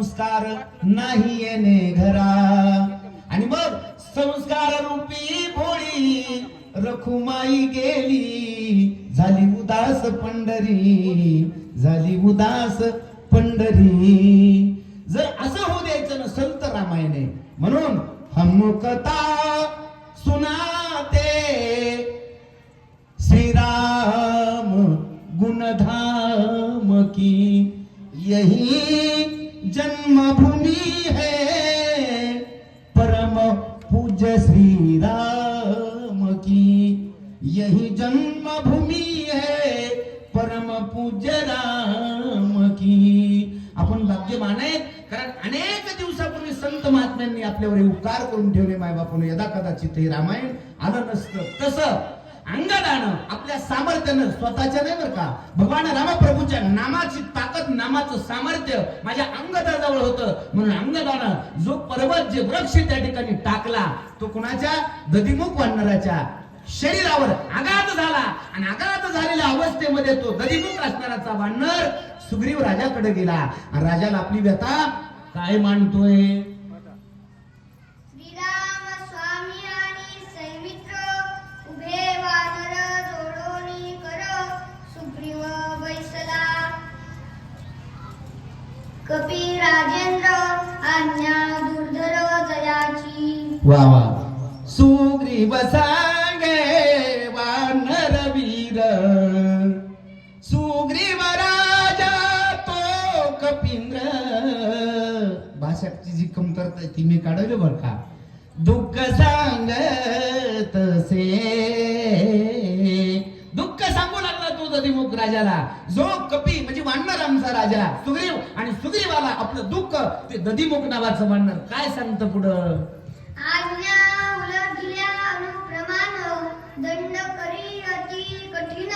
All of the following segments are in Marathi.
संस्कार नाही येणे घरा. आणि मग संस्कार रूपी भोळी रखुमाई गेली. झाली उदास पंढरी झाली उदास पंढरी. जर असं होऊ द्यायचं ना संत रामायणे म्हणून हमकता सुनाते. श्रीराम गुणधाम की यही जन्मभूमी है। परम पूज्य श्री राम की। यही जन्मभूमि है। परम पूज्य राम की। आपण भाग्यवान आहेत कारण अनेक दिवसापूर्वी संत महात्म्यांनी आपल्यावर उपकार करून ठेवले मायबापानं. यदा कदाचित हे रामायण आलं नसतं. तसं अंगदानं आपल्या सामर्थ्यानं स्वतःच्या नाही बरं का? भगवान रामप्रभूच्या नामाची ताकद नामाचं सामर्थ्य माझ्या अंगदाजवळ होतं. म्हणून अंगदानं जो पर्वत जे वृक्ष त्या ठिकाणी टाकला तो कुणाच्या? दधिमुख वाढणाऱ्याच्या शरीरावर आघात झाला. आणि आघात झालेल्या अवस्थेमध्ये तो दधिमुख असणाराचा वानर सुग्रीव राजाकडे गेला. आणि राजाला आपली व्यथा काय मांडतोय कपी राजेंद्र आज्ञा दुर्धर जयाची वा वा सुग्रीव सांगे वानर वीर. सुग्रीव राजा तो कपिंद्र. भाषाची जी कमतरता ती मी काढवली बर का? दुःख सांगत से दुःख सांगू लागला तो दधिमुख राजाला. जो कपी आमचा राजा सुग्रीव आणि सुग्रीवाला आपलं दुःख ते दधिमुख नावाचं वानर काय सांगतं पुढं? आज्ञा उलटल्या अनुप्रमाण दंड करी अति कठीण.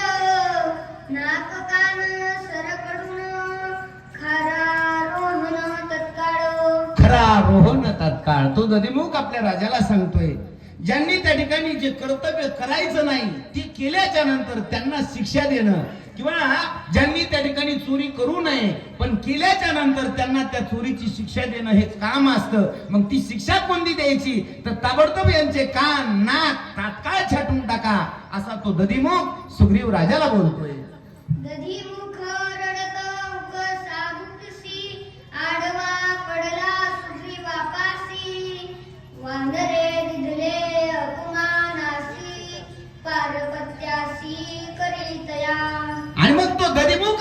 नाक कान सरकडून खारारोहण तत्काळ. खरा रोहन तात्काळ. तो दधिमुख आपल्या राजाला सांगतोय. ज्यांनी त्या ठिकाणी जे कर्तव्य करायचं नाही ते केल्याच्यानंतर त्यांना शिक्षा देणं. किंवा ज्यांनी त्या ठिकाणी चोरी करू नये पण केल्याच्यानंतर त्यांना त्या चोरीची शिक्षा देणं हे काम असतं. मग ती शिक्षा कोणती द्यायची? तर ताबडतोब यांचे कान नाक तात्काळ छाटून टाका असा तो दधिमुख सुग्रीव राजाला बोलतोय.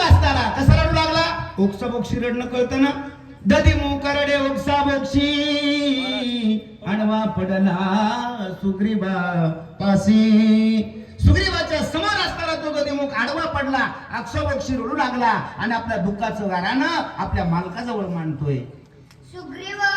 तो कसा रडू लागला? ओक्सा बोक्षी रडणं कळतं ना. दधिमुख रडे ओक्सा बोक्षी आणवा पडला सुग्रीबा पासी. सुग्रीवाच्या समोर असताना तो दधिमुख आडवा पडला अक्षोबक्षी रडू लागला. आणि आपल्या दुःखाचं गारानं आपल्या मालकाजवळ मांडतोय. सुग्रीवा